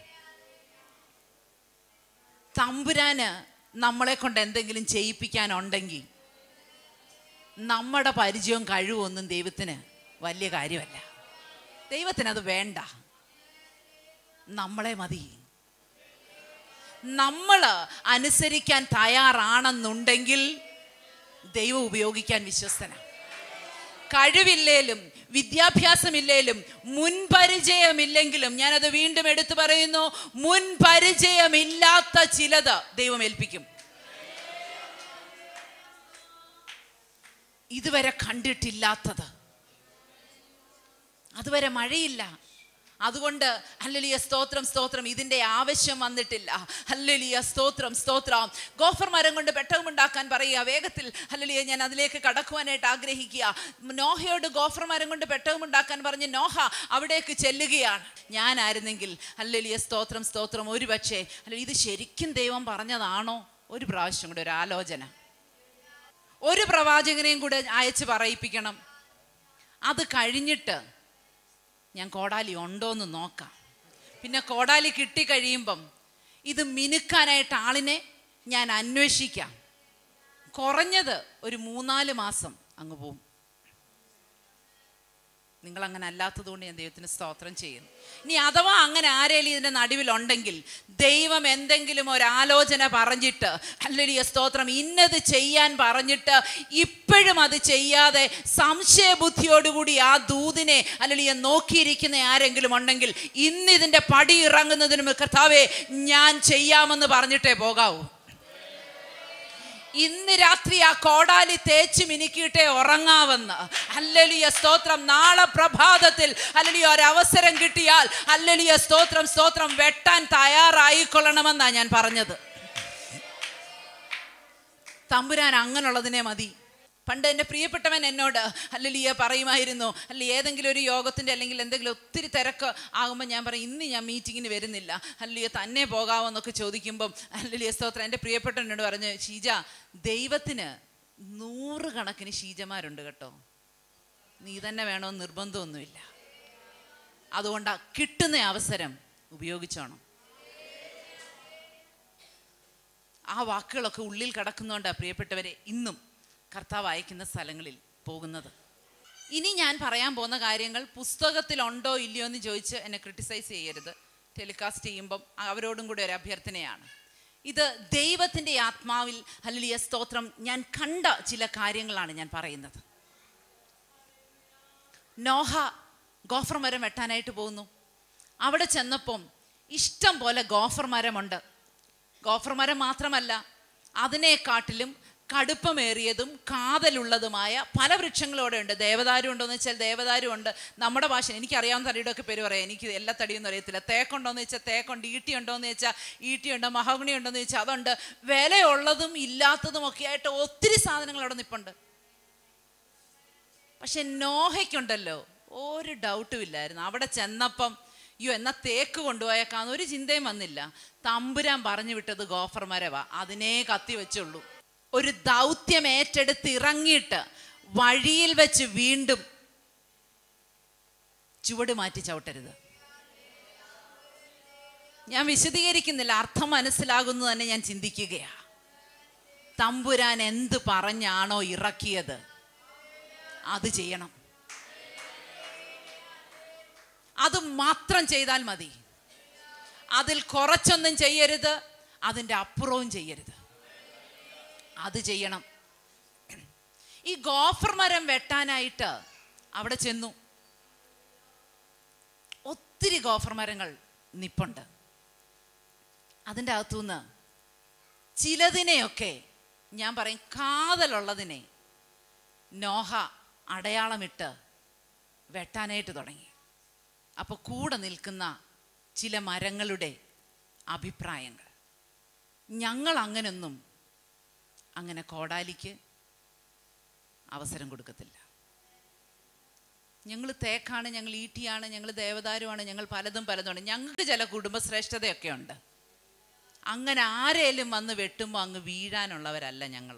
തമ്പുരാന് നമ്മളെ കൊണ്ട് എന്തെങ്കിലും ചെയ്യിപ്പിക്കാനുണ്ടെങ്കിൽ നമ്മുടെ പരിചയവും കഴിവൊന്നും ദൈവത്തിന് വലിയ കാര്യമല്ല. ദൈവത്തിനത് വേണ്ട. നമ്മളെ മതി. നമ്മൾ അനുസരിക്കാൻ തയ്യാറാണെന്നുണ്ടെങ്കിൽ ദൈവം ഉപയോഗിക്കാൻ വിശ്വസ്തനാണ്. കഴിവില്ലേലും വിദ്യാഭ്യാസമില്ലേലും മുൻപരിചയമില്ലെങ്കിലും ഞാനത് വീണ്ടും എടുത്തു പറയുന്നു മുൻപരിചയമില്ലാത്ത ചിലത് ദൈവം ഏൽപ്പിക്കും. ഇതുവരെ കണ്ടിട്ടില്ലാത്തത്. അതുവരെ മഴയില്ല. അതുകൊണ്ട് ഹല്ലലിയ സ്തോത്രം സ്തോത്രം. ഇതിന്റെ ആവശ്യം വന്നിട്ടില്ല. ഹല്ലലിയ സ്തോത്രം സ്തോത്രം. ഗോഫർ മരം കൊണ്ട് പെട്ടകമുണ്ടാക്കാൻ പറയുക. വേഗത്തിൽ ഹല്ലലിയ ഞാൻ അതിലേക്ക് കടക്കുവാനായിട്ട് ആഗ്രഹിക്കുക. നോഹയോട് ഗോഫർ മരം കൊണ്ട് പെട്ടകമുണ്ടാക്കാൻ പറഞ്ഞ് നോഹ അവിടേക്ക് ചെല്ലുകയാണ്. ഞാനായിരുന്നെങ്കിൽ ഹല്ലലിയ സ്തോത്രം സ്തോത്രം. ഒരു പക്ഷേ അല്ല ഇത് ശരിക്കും ദൈവം പറഞ്ഞതാണോ? ഒരു പ്രാവശ്യം കൂടെ ഒരു ആലോചന. ഒരു പ്രവാചകനെയും കൂടെ അയച്ച് പറയിപ്പിക്കണം. അത് കഴിഞ്ഞിട്ട് ഞാൻ കോടാലി ഉണ്ടോ എന്ന് നോക്കാം. പിന്നെ കോടാലി കിട്ടിക്കഴിയുമ്പം ഇത് മിനുക്കാനായിട്ട് ആളിനെ ഞാൻ അന്വേഷിക്കാം. കുറഞ്ഞത് ഒരു മൂന്നാൽ മാസം അങ്ങ് പോവും. നിങ്ങൾ അങ്ങനെ അല്ലാത്തതുകൊണ്ട് ഞാൻ ദൈവത്തിന് സ്തോത്രം ചെയ്യുന്നു. ഇനി അഥവാ അങ്ങനെ ആരേലും ഇതിന്റെ നടുവിലുണ്ടെങ്കിൽ ദൈവം എന്തെങ്കിലും ഒരു ആലോചന പറഞ്ഞിട്ട് അല്ലെങ്കിൽ സ്തോത്രം ഇന്നത് ചെയ്യാൻ പറഞ്ഞിട്ട് ഇപ്പോഴും അത് ചെയ്യാതെ സംശയബുദ്ധിയോടുകൂടി ആ ദൂതിനെ അല്ലെങ്കിൽ നോക്കിയിരിക്കുന്ന ആരെങ്കിലും ഉണ്ടെങ്കിൽ ഇന്ന് ഇതിന്റെ പടി ഇറങ്ങുന്നതിനും കർത്താവേ ഞാൻ ചെയ്യാമെന്ന് പറഞ്ഞിട്ടേ പോകാവൂ. ഇന്ന് രാത്രി ആ കോടാലി തേച്ച് മിനുക്കിയിട്ടേ ഉറങ്ങാവെന്ന്. അല്ലലിയ സ്തോത്രം. നാളെ പ്രഭാതത്തിൽ അല്ലലിയ ഒരവസരം കിട്ടിയാൽ അല്ലലിയ സ്തോത്രം സ്തോത്രം വെട്ടാൻ തയ്യാറായിക്കൊള്ളണമെന്നാണ് ഞാൻ പറഞ്ഞത്. തമ്പുരാൻ അങ്ങനെയുള്ളതിനെ മതി. പണ്ട് എന്റെ പ്രിയപ്പെട്ടവൻ എന്നോട് അല്ലലിയ പറയുമായിരുന്നു. അല്ല ഏതെങ്കിലും ഒരു യോഗത്തിന്റെ അല്ലെങ്കിൽ എന്തെങ്കിലും ഒത്തിരി തിരക്ക് ആകുമ്പോൾ ഞാൻ പറയും ഇന്ന് ഞാൻ മീറ്റിങ്ങിന് വരുന്നില്ല. അല്ലലിയ തന്നെ പോകാമോ എന്നൊക്കെ ചോദിക്കുമ്പം അല്ലലിയ സ്തോത്രം. എന്റെ പ്രിയപ്പെട്ടവനോട് പറഞ്ഞു ഷീജ ദൈവത്തിന് നൂറുകണക്കിന് ഷീജമാരുണ്ട് കേട്ടോ. നീ തന്നെ വേണമെന്ന് നിർബന്ധമൊന്നുമില്ല. അതുകൊണ്ട് കിട്ടുന്ന അവസരം ഉപയോഗിച്ചോണം. ആ വാക്കുകളൊക്കെ ഉള്ളിൽ കിടക്കുന്നതുകൊണ്ടാണ് പ്രിയപ്പെട്ടവരെ ഇന്നും കർത്താവ് അയക്കുന്ന സ്ഥലങ്ങളിൽ പോകുന്നത്. ഇനി ഞാൻ പറയാൻ പോകുന്ന കാര്യങ്ങൾ പുസ്തകത്തിലുണ്ടോ ഇല്ലയോ എന്ന് ചോദിച്ച് എന്നെ ക്രിട്ടിസൈസ് ചെയ്യരുത്. ടെലികാസ്റ്റ് ചെയ്യുമ്പം അവരോടും കൂടി ഒരു അഭ്യർത്ഥനയാണ്. ഇത് ദൈവത്തിന്റെ ആത്മാവിൽ അല്ലെങ്കിൽ സ്തോത്രം ഞാൻ കണ്ട ചില കാര്യങ്ങളാണ് ഞാൻ പറയുന്നത്. നോഹ ഗോഫർ മരം വെട്ടാനായിട്ട് പോകുന്നു. അവിടെ ചെന്നപ്പം ഇഷ്ടം പോലെ ഗോഫർ മരമുണ്ട്. ഗോഫർ മരം മാത്രമല്ല അതിനെക്കാട്ടിലും കടുപ്പമേറിയതും കാതലുള്ളതുമായ പല വൃക്ഷങ്ങളും അവിടെ ഉണ്ട്. ദേവദാരു ഉണ്ടോയെന്ന് വെച്ചാൽ ദേവദാരു ഉണ്ട്. നമ്മുടെ ഭാഷ എനിക്കറിയാവുന്ന തടിയുടെ ഒക്കെ പേര് പറയാം. എനിക്ക് എല്ലാ തടിയൊന്നും അറിയത്തില്ല. തേക്കുണ്ടോയെന്ന് വെച്ചാൽ തേക്കുണ്ട് ഈട്ടി ഉണ്ടോയെന്ന് വെച്ചാൽ ഈട്ടിയുണ്ട് മഹോഗണി ഉണ്ടോയെന്ന് വെച്ചാൽ അതുണ്ട്. വിലയുള്ളതും ഇല്ലാത്തതും ഒക്കെ ആയിട്ട് ഒത്തിരി സാധനങ്ങൾ അവിടെ നിൽപ്പുണ്ട് പക്ഷെ നോഹയ്ക്കുണ്ടല്ലോ. ഒരു ഡൗട്ടും ഇല്ലായിരുന്നു. അവിടെ ചെന്നപ്പം അയ്യോ എന്നാ തേക്ക് കൊണ്ടുപോയേക്കാന്ന്? ഒരു ചിന്തയും വന്നില്ല. തമ്പുരാൻ പറഞ്ഞു വിട്ടത് ഗോഫർ മരവാ അതിനെ കത്തി വെച്ചുള്ളൂ. ഒരു ദൗത്യം ഏറ്റെടുത്ത് ഇറങ്ങിയിട്ട് വഴിയിൽ വെച്ച് വീണ്ടും ചുവട് മാറ്റി ചവിട്ടരുത്. ഞാൻ വിശദീകരിക്കുന്നില്ല അർത്ഥം മനസ്സിലാകുന്നു തന്നെ ഞാൻ ചിന്തിക്കുകയാ. തമ്പുരാൻ എന്ത് പറഞ്ഞാണോ ഇറക്കിയത് അത് ചെയ്യണം. അത് മാത്രം ചെയ്താൽ മതി. അതിൽ കുറച്ചൊന്നും ചെയ്യരുത് അതിന്റെ അപ്പുറവും ചെയ്യരുത്. അത് ചെയ്യണം. ഈ ഗോഫർ മരം വെട്ടാനായിട്ട് അവിടെ ചെന്നു. ഒത്തിരി ഗോഫർ മരങ്ങൾ നിപ്പുണ്ട്. അതിന്റെ അകത്തുനിന്ന് ചിലതിനെയൊക്കെ ഞാൻ പറയും കാതലുള്ളതിനെ നോഹ അടയാളമിട്ട് വെട്ടാനായിട്ട് തുടങ്ങി. അപ്പോൾ കൂടെ നിൽക്കുന്ന ചില മരങ്ങളുടെ അഭിപ്രായങ്ങൾ. ഞങ്ങൾ അങ്ങനൊന്നും അങ്ങനെ കോടാലിക്ക് അവസരം കൊടുക്കത്തില്ല. ഞങ്ങൾ തേക്കാണ് ഞങ്ങൾ ഈട്ടിയാണ് ഞങ്ങൾ ദേവദാരുമാണ് ഞങ്ങൾ പലതും പലതുമാണ്. ഞങ്ങൾക്ക് ചില കുടുംബശ്രേഷ്ഠതയൊക്കെ ഉണ്ട്. അങ്ങനെ ആരേലും വന്ന് വെട്ടുമ്പോൾ അങ്ങ് വീഴാനുള്ളവരല്ല ഞങ്ങൾ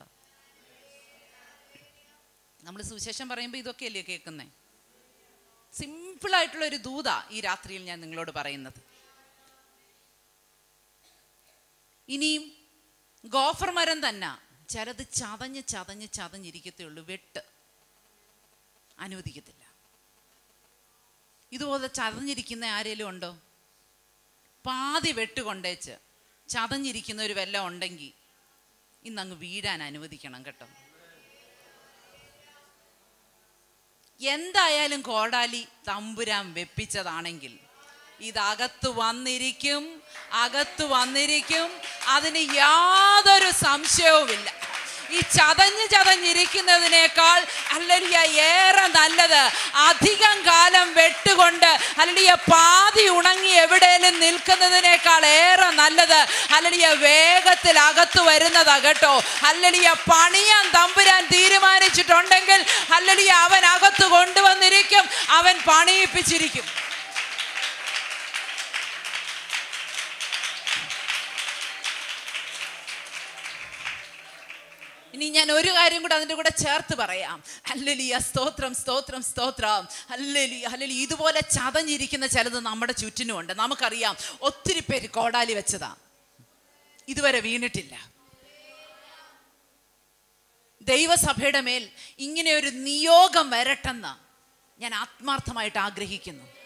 നമ്മൾ സുവിശേഷം പറയുമ്പോൾ ഇതൊക്കെയല്ലേ കേൾക്കുന്നേ? സിമ്പിളായിട്ടുള്ള ഒരു ദൂത ഈ രാത്രിയിൽ ഞാൻ നിങ്ങളോട് പറയുന്നത്. ഇനിയും ഗോഫർ മരം തന്നെ ചിലത് ചതഞ്ഞ് ചതഞ്ഞ് ചതഞ്ഞിരിക്കത്തേ ഉള്ളൂ. വെട്ട്. അനുവദിക്കത്തില്ല. ഇതുപോലെ ചതഞ്ഞിരിക്കുന്ന ആരേലും ഉണ്ടോ? പാതി വെട്ട് കൊണ്ടേച്ച് ചതഞ്ഞിരിക്കുന്ന ഒരു വല്ലം ഉണ്ടെങ്കിൽ ഇന്നങ്ങ് വീഴാൻ അനുവദിക്കണം കേട്ടോ. എന്തായാലും കോടാലി തമ്പുരാൻ വെപ്പിച്ചതാണെങ്കിൽ ഇതകത്ത് വന്നിരിക്കും അകത്ത് വന്നിരിക്കും. അതിന് യാതൊരു സംശയവുമില്ല. ഈ ചതഞ്ഞ് ചതഞ്ഞിരിക്കുന്നതിനേക്കാൾ അല്ലലിയ ഏറെ നല്ലത് അധികം കാലം വെട്ടുകൊണ്ട് അല്ലലിയ പാതി ഉണങ്ങി എവിടെയും നിൽക്കുന്നതിനേക്കാൾ ഏറെ നല്ലത് അല്ലലിയ വേഗത്തിൽ അകത്ത് വരുന്നതാ കേട്ടോ. അല്ലലിയ പണിയാൻ തമ്പുരാൻ തീരുമാനിച്ചിട്ടുണ്ടെങ്കിൽ അല്ലലിയ അവൻ അകത്ത് കൊണ്ടുവന്നിരിക്കും അവൻ പണിയിപ്പിച്ചിരിക്കും. ഇനി ഞാൻ ഒരു കാര്യം കൂടെ അതിന്റെ കൂടെ ചേർത്ത് പറയാം. അല്ലലിയ സ്തോത്രം സ്തോത്രം സ്തോത്രം. അല്ലലി അല്ലലി ഇതുപോലെ ചതഞ്ഞിരിക്കുന്ന ചിലത് നമ്മുടെ ചുറ്റിനുമുണ്ട്. നമുക്കറിയാം ഒത്തിരി പേര് കോടാലി വെച്ചതാ. ഇതുവരെ വീണിട്ടില്ല. ദൈവസഭയുടെ മേൽ ഇങ്ങനെ ഒരു നിയോഗം വരട്ടെന്ന് ഞാൻ ആത്മാർത്ഥമായിട്ട് ആഗ്രഹിക്കുന്നു.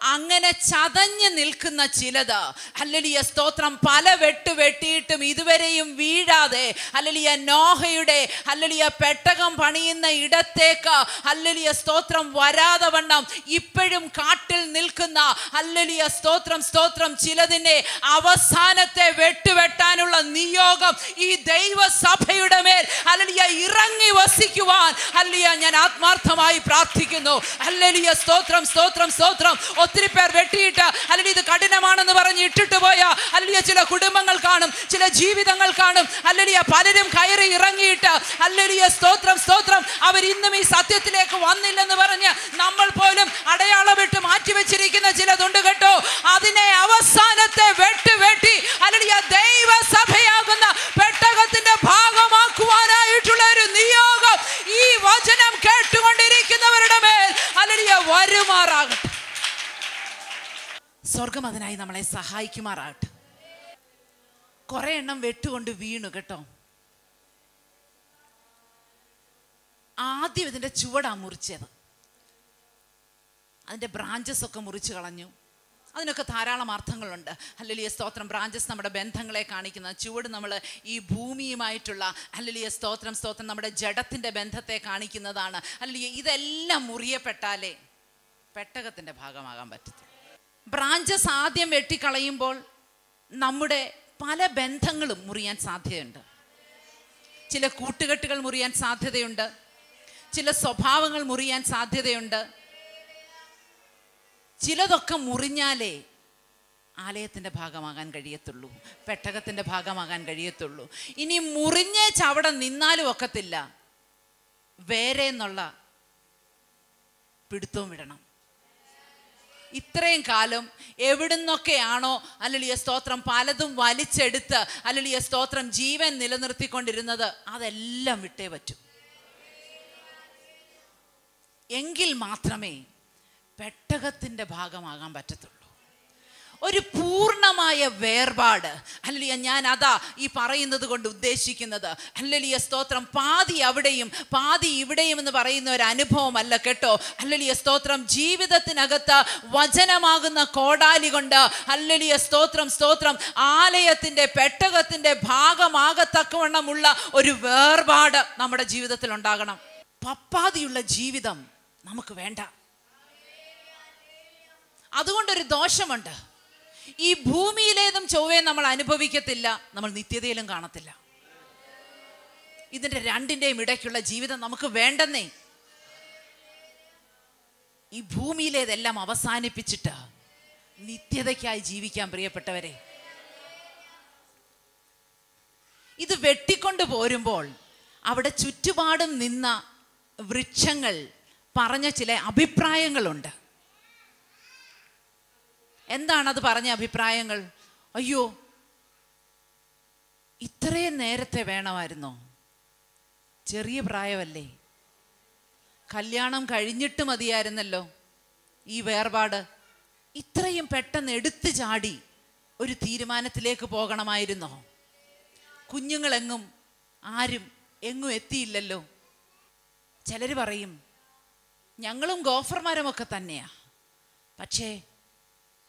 അങ്ങനെ ചതഞ്ഞു നിൽക്കുന്ന ചിലത്. അല്ലലിയ സ്തോത്രം. പല വെട്ട് വെട്ടിയിട്ടും ഇതുവരെയും വീഴാതെ അല്ലലിയ നോഹയുടെ അല്ലലിയ പെട്ടകം പണിയുന്ന ഇടത്തേക്ക് അല്ലലിയ സ്തോത്രം വരാതെ വണ്ണം ഇപ്പോഴും കാട്ടിൽ നിൽക്കുന്ന അല്ലലിയ സ്തോത്രം സ്തോത്രം ചിലതിന്റെ അവസാനത്തെ വെട്ടുവെട്ടാനുള്ള നിയോഗം ഈ ദൈവസഭയുടെ മേൽ അല്ലലിയ ഇറങ്ങി വസിക്കുവാൻ അല്ലലിയ ഞാൻ ആത്മാർത്ഥമായി പ്രാർത്ഥിക്കുന്നു. അല്ലലിയ സ്തോത്രം സ്തോത്രം സ്തോത്രം. ഒത്തിരി പേർ വെട്ടിയിട്ട് അല്ലെങ്കിൽ ഇത് കഠിനമാണെന്ന് പറഞ്ഞ് ഇട്ടിട്ട് പോയ. അല്ലെങ്കിൽ ചില കുടുംബങ്ങൾ കാണും ചില ജീവിതങ്ങൾ കാണും. അല്ലെങ്കിൽ പലരും കയറി ഇറങ്ങിയിട്ട് അല്ലെങ്കിൽ സ്തോത്രം സ്തോത്രം. അവർ ഇന്നും ഈ സത്യത്തിലേക്ക് വന്നില്ലെന്ന് പറഞ്ഞ് നമ്മൾ പോലും അടയാളമിട്ട് മാറ്റിവെച്ചിരിക്കുന്ന ചിലതുണ്ട് കേട്ടോ. അതിനെ അവസാനത്തെ വെട്ട് വെട്ടി അല്ലെങ്കിൽ ദൈവസഭയാകുന്ന പെട്ടകത്തിന്റെ ഭാഗമാക്കുവാനായിട്ടുള്ള ഒരു നിയോഗം ഈ വചനം കേട്ടുകൊണ്ടിരിക്കുന്നവരുടെ മേൽ അല്ലെങ്കിൽ വരുമാറാകട്ടെ. സ്വർഗം അതിനായി നമ്മളെ സഹായിക്കുമാറാകട്ടെ. കുറെ എണ്ണം വെട്ടുകൊണ്ട് വീണു കേട്ടോ. ആദ്യം ഇതിന്റെ ചുവടാ മുറിച്ചത്. അതിന്റെ ബ്രാഞ്ചസ് ഒക്കെ മുറിച്ചു കളഞ്ഞു. അതിനൊക്കെ ധാരാളം അർത്ഥങ്ങളുണ്ട്. അല്ലലിയ സ്തോത്രം. ബ്രാഞ്ചസ് നമ്മുടെ ബന്ധങ്ങളെ കാണിക്കുന്ന. ചുവട് നമ്മൾ ഈ ഭൂമിയുമായിട്ടുള്ള അല്ലലിയ സ്തോത്രം സ്തോത്രം നമ്മുടെ ജഡത്തിന്റെ ബന്ധത്തെ കാണിക്കുന്നതാണ്. അല്ലലിയ ഇതെല്ലാം മുറിയപ്പെട്ടാലേ പെട്ടകത്തിന്റെ ഭാഗമാകാൻ പറ്റത്തുള്ളൂ. ബ്രാഞ്ചസ് ആദ്യം വെട്ടിക്കളയുമ്പോൾ നമ്മുടെ പല ബന്ധങ്ങളും മുറിയാൻ സാധ്യതയുണ്ട്. ചില കൂട്ടുകെട്ടുകൾ മുറിയാൻ സാധ്യതയുണ്ട്. ചില സ്വഭാവങ്ങൾ മുറിയാൻ സാധ്യതയുണ്ട്. ചിലതൊക്കെ മുറിഞ്ഞാലേ ആലയത്തിന്റെ ഭാഗമാകാൻ കഴിയത്തുള്ളൂ പെട്ടകത്തിന്റെ ഭാഗമാകാൻ കഴിയത്തുള്ളൂ. ഇനി മുറിഞ്ഞേ ചവിടെ നിന്നാലും ഒക്കത്തില്ല. വേറെ എന്നുള്ള പിടുത്തവും വിടണം. ഇത്രയും കാലം എവിടുന്നൊക്കെയാണോ അല്ലലിയ സ്തോത്രം പലതും വലിച്ചെടുത്ത് അല്ലലിയ സ്തോത്രം ജീവൻ നിലനിർത്തിക്കൊണ്ടിരുന്നത് അതെല്ലാം വിട്ടേ പറ്റൂ. എങ്കിൽ മാത്രമേ പെട്ടകത്തിന്റെ ഭാഗമാകാൻ പറ്റത്തുള്ളൂ. ഒരു പൂർണമായ വേർപാട്. അല്ലലിയ ഞാൻ അതാ ഈ പറയുന്നത് കൊണ്ട് ഉദ്ദേശിക്കുന്നത്. അല്ലലിയ സ്തോത്രം. പാതി അവിടെയും പാതി ഇവിടെയും എന്ന് പറയുന്ന ഒരു അനുഭവമല്ല കേട്ടോ. അല്ലലിയ സ്തോത്രം. ജീവിതത്തിനകത്ത് വചനമാകുന്ന കോടാലി കൊണ്ട് അല്ലലിയ സ്തോത്രം സ്തോത്രം. ആലയത്തിന്റെ പെട്ടകത്തിന്റെ ഭാഗമാകത്തക്കവണ്ണമുള്ള ഒരു വേർപാട് നമ്മുടെ ജീവിതത്തിൽ ഉണ്ടാകണം. പപ്പാതിയുള്ള ജീവിതം നമുക്ക് വേണ്ട. അതുകൊണ്ടൊരു ദോഷമുണ്ട്. ഈ ഭൂമിയിലേതും ചൊവ്വേ നമ്മൾ അനുഭവിക്കത്തില്ല നമ്മൾ നിത്യതയിലും കാണത്തില്ല. ഇതിന്റെ രണ്ടിന്റെയും ഇടയ്ക്കുള്ള ജീവിതം നമുക്ക് വേണ്ടെന്നേ. ഈ ഭൂമിയിലേതെല്ലാം അവസാനിപ്പിച്ചിട്ട് നിത്യതയ്ക്കായി ജീവിക്കാൻ പ്രിയപ്പെട്ടവരെ ഇത് വെട്ടിക്കൊണ്ട് പോരുമ്പോൾ അവിടെ ചുറ്റുപാടും നിന്ന വൃക്ഷങ്ങൾ പറഞ്ഞ ചില അഭിപ്രായങ്ങളുണ്ട്. എന്താണ് അത് പറഞ്ഞ അഭിപ്രായങ്ങൾ? അയ്യോ ഇത്രയും നേരത്തെ വേണമായിരുന്നോ? ചെറിയ പ്രായമല്ലേ? കല്യാണം കഴിഞ്ഞിട്ട് മതിയായിരുന്നല്ലോ ഈ വേർപാട്. ഇത്രയും പെട്ടെന്ന് എടുത്തു ചാടി ഒരു തീരുമാനത്തിലേക്ക് പോകണമായിരുന്നോ? കുഞ്ഞുങ്ങളെങ്ങും ആരും എങ്ങും എത്തിയില്ലല്ലോ. ചിലർ പറയും ഞങ്ങളും ഗോഫർമാരുമൊക്കെ തന്നെയാ. പക്ഷേ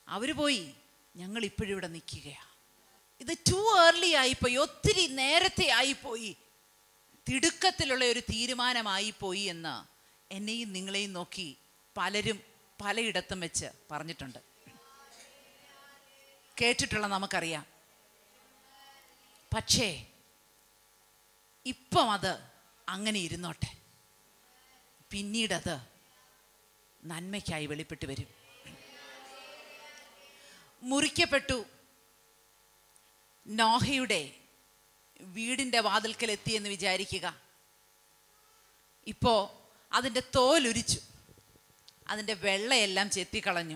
അവർ പോയി ഞങ്ങൾ ഇപ്പോഴും ഇവിടെ നിൽക്കുകയാണ് ഇത് ടു ഏർലി ആയിപ്പോയി ഒത്തിരി നേരത്തെ ആയിപ്പോയി. തിടുക്കത്തിലുള്ള ഒരു തീരുമാനമായിപ്പോയി എന്ന് എന്നെയും നിങ്ങളെയും നോക്കി പലരും പലയിടത്തും വെച്ച് പറഞ്ഞിട്ടുണ്ട്. കേട്ടിട്ടുള്ള നമുക്കറിയാം. പക്ഷേ ഇപ്പം അത് അങ്ങനെ ഇരുന്നോട്ടെ. പിന്നീടത് നന്മയ്ക്കായി വെളിപ്പെട്ട് വരും. മുറിക്കപ്പെട്ടു. നോഹയുടെ വീടിന്റെ വാതിൽക്കൽ എത്തിയെന്ന് വിചാരിക്കുക. ഇപ്പോൾ അതിന്റെ തോലുരിച്ചു. അതിന്റെ വെള്ളയെല്ലാം ചെത്തിക്കളഞ്ഞു.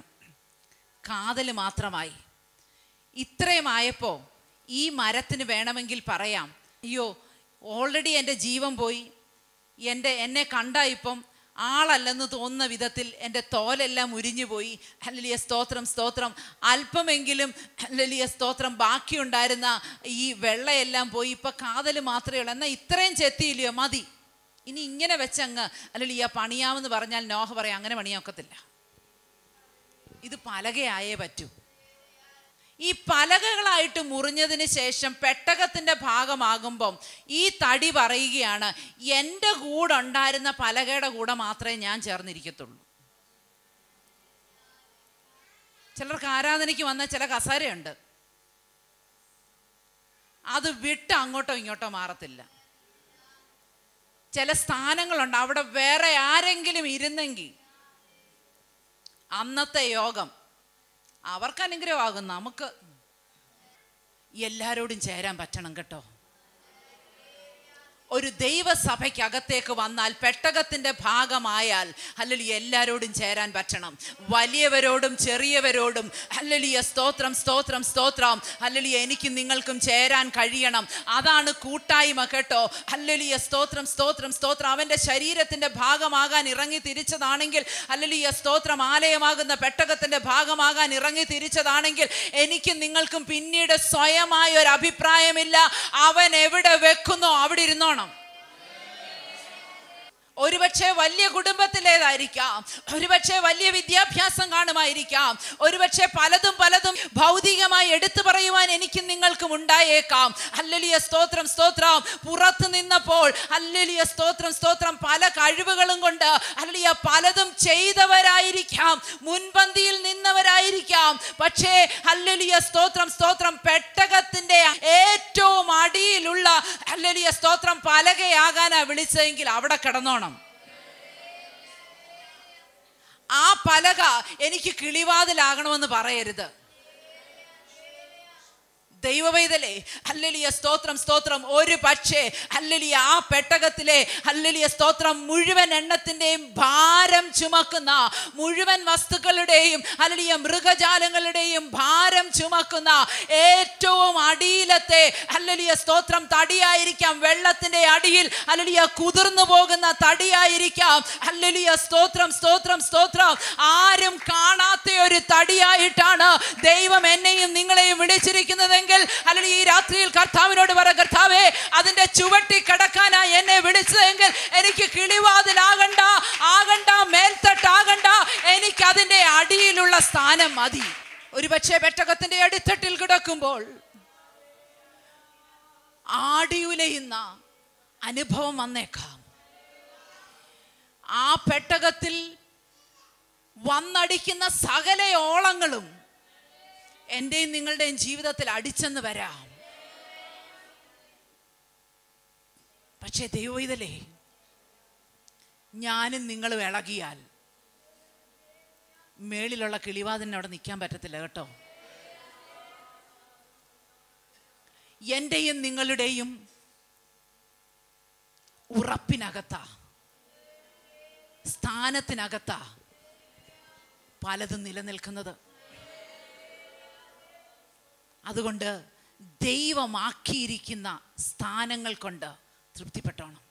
കാതൽ മാത്രമായി. ഇത്രയുമായപ്പോൾ ഈ മരത്തിന് വേണമെങ്കിൽ പറയാം അയ്യോ ഓൾറെഡി എന്റെ ജീവൻ പോയി. എന്റെ എന്നെ കണ്ട ഇപ്പം ആളല്ലെന്ന് തോന്നുന്ന വിധത്തിൽ എന്റെ തോലെല്ലാം ഉരിഞ്ഞു പോയി ഹല്ലേലൂയ സ്തോത്രം സ്തോത്രം. അല്പമെങ്കിലും ഹല്ലേലൂയ സ്തോത്രം. ബാക്കിയുണ്ടായിരുന്ന ഈ വെള്ളയെല്ലാം പോയി. ഇപ്പം കാതൽ മാത്രമേ ഉള്ളൂ. എന്നാൽ ഇത്രയും ചെത്തിയില്ലയോ? മതി. ഇനി ഇങ്ങനെ വെച്ചങ്ങ് ഹല്ലേലൂയ പണിയാമെന്ന് പറഞ്ഞാൽ നോഹ പറയാം അങ്ങനെ പണിയാക്കത്തില്ല ഇത് പലകയായേ പറ്റൂ. ഈ പലകകളായിട്ട് മുറിഞ്ഞതിന് ശേഷം പെട്ടകത്തിന്റെ ഭാഗമാകുമ്പം ഈ തടി പറയുകയാണ് എന്റെ കൂടെ ഉണ്ടായിരുന്ന പലകയുടെ കൂടെ മാത്രമേ ഞാൻ ചേർന്നിരിക്കത്തുള്ളൂ. ചിലർക്ക് ആരാധനയ്ക്ക് വന്ന ചില കസേരയുണ്ട്. അത് വിട്ട് അങ്ങോട്ടോ ഇങ്ങോട്ടോ മാറത്തില്ല. ചില സ്ഥാനങ്ങളുണ്ട്. അവിടെ വേറെ ആരെങ്കിലും ഇരുന്നെങ്കിൽ അന്നത്തെ യോഗം അവർക്ക് അനുഗ്രഹമാകും നമുക്ക് എല്ലാരോടും ചേരാൻ പറ്റണം കേട്ടോ. ഒരു ദൈവസഭയ്ക്കകത്തേക്ക് വന്നാൽ പെട്ടകത്തിന്റെ ഭാഗമായാൽ അല്ലെങ്കിൽ എല്ലാവരോടും ചേരാൻ പറ്റണം. വലിയവരോടും ചെറിയവരോടും അല്ലെങ്കിൽ സ്തോത്രം സ്തോത്രം സ്തോത്രം. അല്ലെങ്കിൽ എനിക്ക് നിങ്ങൾക്കും ചേരാൻ കഴിയണം. അതാണ് കൂട്ടായ്മ കേട്ടോ. അല്ലെങ്കിൽ സ്തോത്രം സ്തോത്രം സ്തോത്രം. അവന്റെ ശരീരത്തിന്റെ ഭാഗമാകാൻ ഇറങ്ങി തിരിച്ചതാണെങ്കിൽ അല്ലെങ്കിൽ സ്തോത്രം ആലയമാകുന്ന പെട്ടകത്തിന്റെ ഭാഗമാകാൻ ഇറങ്ങി തിരിച്ചതാണെങ്കിൽ എനിക്കും നിങ്ങൾക്കും പിന്നീട് സ്വയമായ ഒരു അഭിപ്രായമില്ല. അവൻ എവിടെ വെക്കുന്നോ അവിടെ ഇരുന്നോണം. ഒരുപക്ഷെ വലിയ കുടുംബത്തിലേതായിരിക്കാം. ഒരുപക്ഷെ വലിയ വിദ്യാഭ്യാസം കാണുമായിരിക്കാം. ഒരുപക്ഷെ പലതും പലതും ഭൗതികമായി എടുത്തു പറയുവാൻ എനിക്കും നിങ്ങൾക്കും ഉണ്ടായേക്കാം. അല്ലലിയ സ്തോത്രം സ്തോത്രം. പുറത്തു നിന്നപ്പോൾ അല്ലലിയ സ്തോത്രം സ്തോത്രം. പല കഴിവുകളും കൊണ്ട് അല്ലലിയ പലതും ചെയ്തവരായിരിക്കാം. മുൻപന്തിയിൽ നിന്നവരായിരിക്കാം. പക്ഷേ അല്ലലിയ സ്തോത്രം സ്തോത്രം. പെട്ടകത്തിന്റെ ഏറ്റവും അടിയിലുള്ള അല്ലലിയ സ്തോത്രം പലകയാകാനാ വിളിച്ചതെങ്കിൽ അവിടെ കിടന്നോണം. ആ പലക എനിക്ക് കിളിവാതിലാകണമെന്ന് പറയരുത്. ദൈവവൈതലേ അല്ലലിയ സ്തോത്രം സ്തോത്രം. ഒരു പക്ഷേ അല്ലലിയ ആ പെട്ടകത്തിലെ അല്ലലിയ സ്തോത്രം മുഴുവൻ എണ്ണത്തിന്റെയും ഭാരം ചുമക്കുന്ന മുഴുവൻ വസ്തുക്കളുടെയും അല്ലലിയ മൃഗജാലങ്ങളുടെയും ഭാരം ചുമക്കുന്ന ഏറ്റവും അടിയിലത്തെ അല്ലലിയ സ്തോത്രം തടിയായിരിക്കാം. വെള്ളത്തിന്റെ അടിയിൽ അല്ലലിയ കുതിർന്നു പോകുന്ന തടിയായിരിക്കാം. അല്ലലിയ സ്തോത്രം സ്തോത്രം സ്തോത്രം. ആരും കാണാത്ത ഒരു തടിയായിട്ടാണ് ദൈവം എന്നെയും നിങ്ങളെയും വിളിച്ചിരിക്കുന്നതെങ്കിൽ അല്ലെങ്കിൽ ഈ രാത്രിയിൽ കർത്താവിനോട് പറ കർത്താവേ അതിന്റെ ചുവട്ടി കിടക്കാനായി എന്നെ വിളിച്ചതെങ്കിൽ എനിക്ക് കിളിവാതിലാകണ്ട ആകണ്ട മേൽത്തട്ടാകണ്ട എനിക്ക് അതിന്റെ അടിയിലുള്ള സ്ഥാനം മതി. ഒരുപക്ഷെ പെട്ടകത്തിന്റെ അടിത്തട്ടിൽ കിടക്കുമ്പോൾ ആടിയുലയുന്ന അനുഭവം വന്നേക്കാം. ആ പെട്ടകത്തിൽ വന്നടിക്കുന്ന സകല ഓളങ്ങളും എന്റെയും നിങ്ങളുടെയും ജീവിതത്തിൽ അടിച്ചെന്ന് വരാം. പക്ഷേ ഇതല്ലേ? ഞാനും നിങ്ങളും ഇളകിയാൽ മേളിലുള്ള കിളിവാതിന് അവിടെ നിൽക്കാൻ പറ്റത്തില്ല കേട്ടോ. എന്റെയും നിങ്ങളുടെയും ഉറപ്പിനകത്താ സ്ഥാനത്തിനകത്താ പലതും നിലനിൽക്കുന്നത്. അതുകൊണ്ട് ദൈവമാക്കിയിരിക്കുന്ന സ്ഥാനങ്ങൾ കൊണ്ട് തൃപ്തിപ്പെട്ടോണം.